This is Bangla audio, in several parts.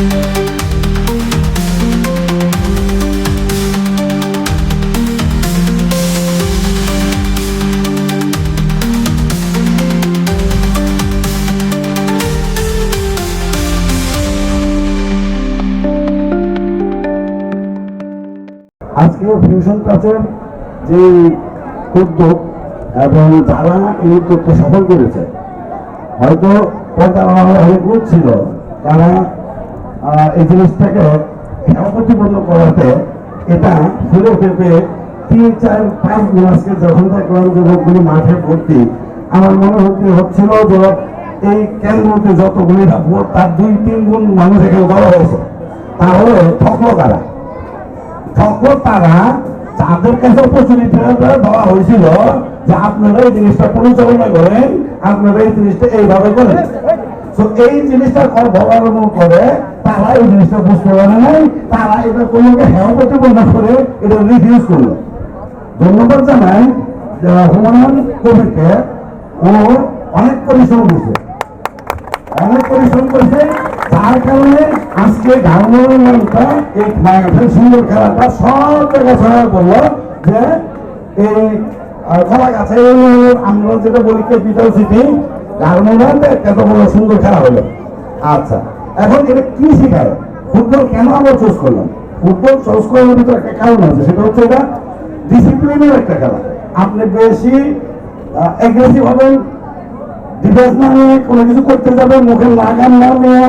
আজকের ফিউশন কাছের যে উদ্যোগ এবং যারা এই উদ্যোগকে সফল করেছে। হয়তো প্রতারণা হয়ে ছিল। তারা এই জিনিসটাকে প্রতিপন্ন করাতে এটা ফুলে ফেপে তিন, চার, পাঁচ মাসকে যখন দেখলাম যে মাঠে ভর্তি, আমার মনে হচ্ছে হচ্ছিল যে এই কেন্দ্রতে যতগুলি ভোট, তার দুই, তিন গুণ মানুষ এখানে দেওয়া হয়েছে। তাহলে ঠকলো তারা তখন তারা তাদের কাছে অপরচুনিটিটা দেওয়া হয়েছিল যে আপনারা এই জিনিসটা পরিচালনা করেন, আপনারা এই জিনিসটা এইভাবে করেন। তো এই জিনিসটা অবলম্বন করে, তারা এই জিনিসটা বুঝতে পারে নাই, তারা এটা কোনো হেয় প্রতিপন্ন করে, এটা রিফিউজ করল। ধন্যবাদ জানাই যে হুমায়ুন কবিকে ও অনেক পরিশ্রম করছে। অনেক পরিশ্রম করেছে, যার কারণে আজকে গার্মেন্টটা এই মাঠের সুন্দর খেলাটা সব জায়গায় ছড়ায় পড়ল যে, এই খেলা গাছে আমরা যেটা বলি ক্যাপিটাল সিটি এত বড় সুন্দর খেলা আচ্ছা আপনি বেশি কোনো কিছু করতে যাবে মুখে লাগাম না নিয়ে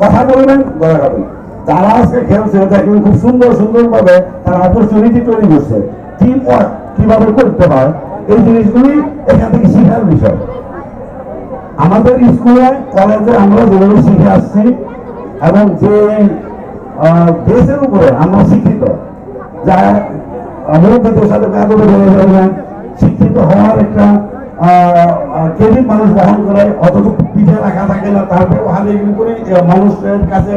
কথা বলবেন যারা আজকে খেলছে, দেখবেন খুব সুন্দর সুন্দর ভাবে তারা অপরচুনিটি তৈরি করছে। কীভাবে করতে হয়, এই জিনিসগুলি এখান থেকে শেখার বিষয়। আমাদের স্কুলে, কলেজে আমরা যেভাবে শিখে আসছি এবং যে দেশের উপরে আমরা শিক্ষিত, যা সাথে যাবেন শিক্ষিত হওয়ার একটা ক্রেডিট মানুষ বহন করে, অথচ পিছিয়ে রাখা থাকে না তারপরে হাতে এগুলি করে মানুষের কাছে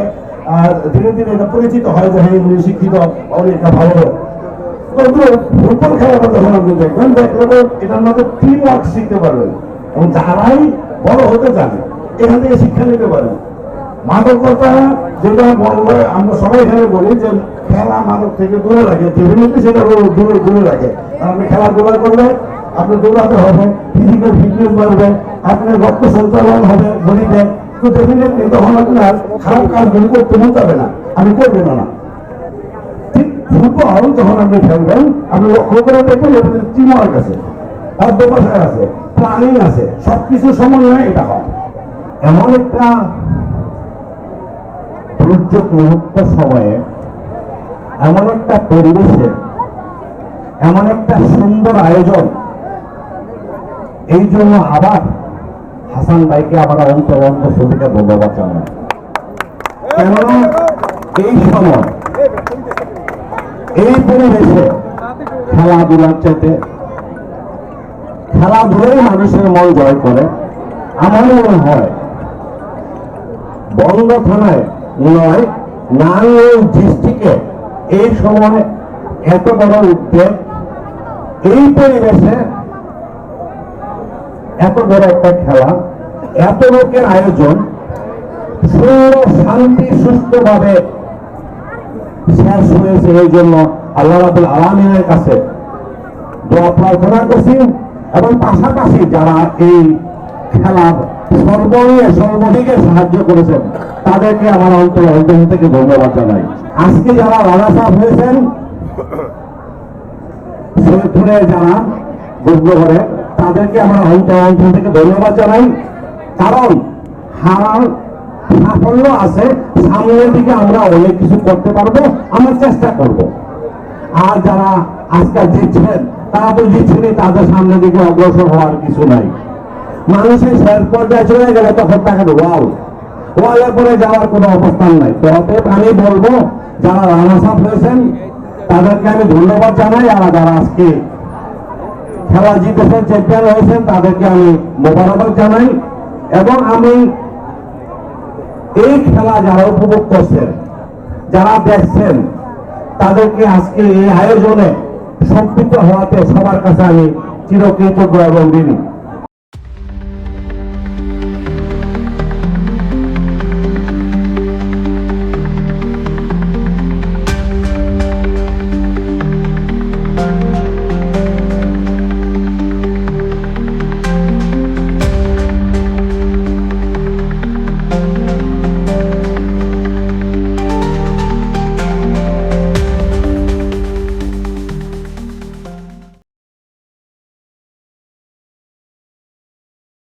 ধীরে ধীরে এটা পরিচিত হয় যে হ্যাঁ উনি শিক্ষিত, উনি একটা ভালো। ফুটবল খেলাটা যখন আপনি দেখবেন, দেখলে এটার মধ্যে টিম ওয়ার্ক শিখতে পারবেন। এবং যারাই বড় হতে চান এখান থেকে শিক্ষা নিতে পারেন মাদকতা যেটা বললে আমরা সবাই এখানে বলি যে খেলা মাদক থেকে দূরে রাখে। ডেফিনেটলি সেটা দূরে দূরে রাখে। কারণ আপনি খেলাধুলা করলে আপনি দৌড়াতে হবে ফিজিক্যাল ফিটনেস বাড়বে, আপনার রক্ত সঞ্চালন হবে, বডিতে। তো ডেফিনেটলি তখন আপনার খারাপ কাজগুলি করতে মন যাবে না। আমি করবেন না ঠিক ফুটবল যখন আপনি খেলবেন, আপনি লক্ষ্য করে দেখবেন টিম ওয়ার্ক আছে। অধ্যবসায় আছে প্ল্যানিং আছে সবকিছু সমন্বয়ে এটা হয়। এমন একটা দুর্যোগ মুহূর্ত সময়ে, এমন একটা পরিবেশে, এমন একটা সুন্দর আয়োজন, এই জন্য আবার হাসান ভাইকে আমরা অন্তর অন্তর সবিকে ধন্যবাদ জানাই কেননা এই সময়, এই পরিবেশে খেলাধুলার চাইতে খেলাধুলাই মানুষের মন জয় করে আমার মনে হয়। বন্ধ থানায় নয় নারায়ণ ডিস্ট্রিক্টে এই সময় এত বড় উদ্যোগ, এই পরিবেশে এত বড় একটা খেলা, এত লোকের আয়োজন, সুন্দর শান্তি, সুস্থভাবে শেষ হয়েছে। এই জন্য আল্লাহ রাবুল আলমিনের কাছে প্রার্থনা করছি। এবং পাশাপাশি যারা এই খেলার সর্বনীয় সর্বদিকে সাহায্য করেছেন, তাদেরকে আমার অন্তর অন্তর থেকে ধন্যবাদ জানাই। আজকে যারা রাজা সাহেব হয়েছেন, সৈয়দপুরে যারা করে তাদেরকে আমরা অন্তর অন্তর থেকে ধন্যবাদ জানাই। কারণ হারার সাফল্য আছে, সামনের দিকে আমরা অনেক কিছু করতে পারব, আমরা চেষ্টা করব। আর যারা আজকাল জিতছেন তারা তাদের সামনের দিকে অগ্রসর হওয়ার কিছু নাই। মানুষের শেষ পর্যায়ে চলে গেলে তখন তাকে ওয়াল ওয়ালের পরে যাওয়ার কোনো অবস্থান নাই। আমি বলব, যারা রানার্স আপ হয়েছেন, তাদেরকে আমি ধন্যবাদ জানাই, আর যারা আজকে খেলা জিতেছেন, চ্যাম্পিয়ন হয়েছেন, তাদেরকে আমি মোবারকবাদ জানাই। এবং আমি এই খেলা যারা উপভোগ করছেন, যারা দেখছেন, তাদেরকে আজকে এই আয়োজনে সম্পৃক্ত হওয়াতে সবার কাছে আমি চিরকৃতজ্ঞ এবং ঋণী।